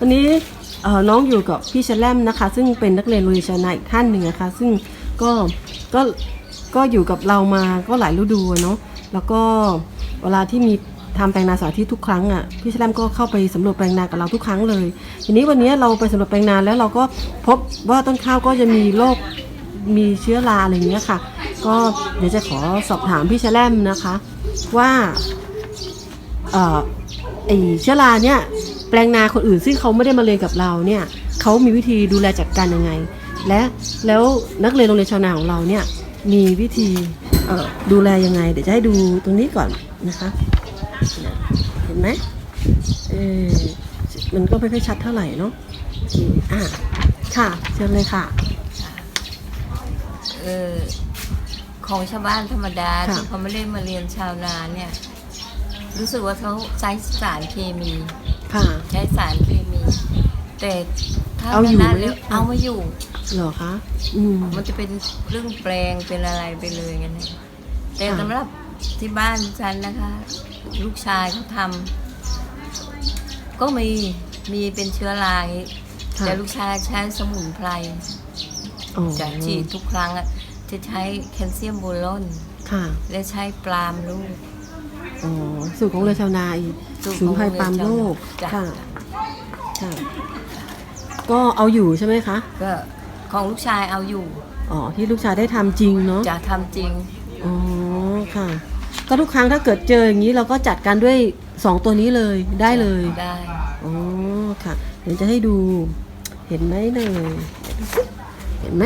วันนี้น้องอยู่กับพี่แลมนะคะ ซึ่งเป็นนักเรียนโรงเรียนชนะอีกท่านหนึ่งนะคะ ซึ่งก็ก็ก็อยู่กับเรามาก็หลายฤดูเนาะแล้วก็เวลาที่มีทำแปลงนาสาธิตทุกครั้งอะพี่แลมก็เข้าไปสำรวจแปลงนากับเราทุกครั้งเลย ทีนี้วันนี้เราไปสำรวจแปลงนาแล้วเราก็พบว่าต้นข้าวก็จะมีโรคมีเชื้อราอะไรอย่างเงี้ยค่ะ ก็เดี๋ยวจะขอสอบถามพี่แลมนะคะ ว่าเออไอเชื้อราเนี่ย แปลงนาคนอื่นซึ่งเขาไม่ได้มาเรียนกับเราเนี่ยเขามีวิธีดูแลจัดการยังไง และแล้วนักเรียนโรงเรียนชาวนาของเราเนี่ยมีวิธีเอ่อดูแลยังไง เดี๋ยวจะให้ดูตรงนี้ก่อนนะคะเนี่ยเห็นไหมเออมันก็ไม่ค่อยชัดเท่าไหร่เนาะโอเคอะค่ะเชิญเลยค่ะเออของชาวบ้านธรรมดาค่ะที่เขาไม่ได้มาเรียนชาวนาเนี่ย รู้สึกว่าเขาใช้สารเคมี ค่ะ ใช้สารเคมี แต่ถ้าเอาอยู่นานไหมๆแล้วเอามาอยู่ เหรอคะอืม มันจะเป็นเรื่องแปลงเป็นอะไรไปเลยกันนะแต่ค่ะ สำหรับที่บ้านฉันนะคะ ลูกชายเขาทำก็มีมีเป็นเชื้อราอย่างงี้ค่ะแต่ลูกชายใช้สมุนไพรอ๋อจะฉีดทุกครั้งอะจะใช้แคลเซียมโบรอนค่ะ และใช้ปลาล์มลูก อ๋อสูตรของเรือชาวนาอีกสูตรสูของนไพรปาล์มโลกจ้ะ ค่ะค่ะ ก็เอาอยู่ใช่ไหมคะ ก็ของลูกชายเอาอยู่อ๋อ ที่ลูกชายได้ทำจริงเนาะ จะทำจริงอ๋อ ค่ะ ก็ทุกครั้งถ้าเกิดเจออย่างนี้เราก็จัดการด้วยสองตัวนี้เลยได้เลย ได้ อ๋อ ค่ะ เดี๋ยวจะให้ดู เห็นไหมเนยเห็นไหม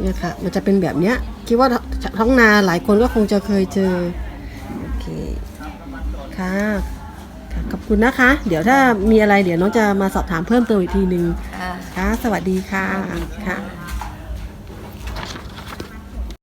เนี่ยค่ะ มันจะเป็นแบบเนี้ย คิดว่าท้องนาหลายคนก็คงจะเคยเจอโอเคค่ะค่ะขอบคุณนะคะ เดี๋ยวถ้ามีอะไรเดี๋ยวน้องจะมาสอบถามเพิ่มเติมอีกทีหนึ่งค่ะค่ะสวัสดีค่ะ สวัสดีค่ะค่ะ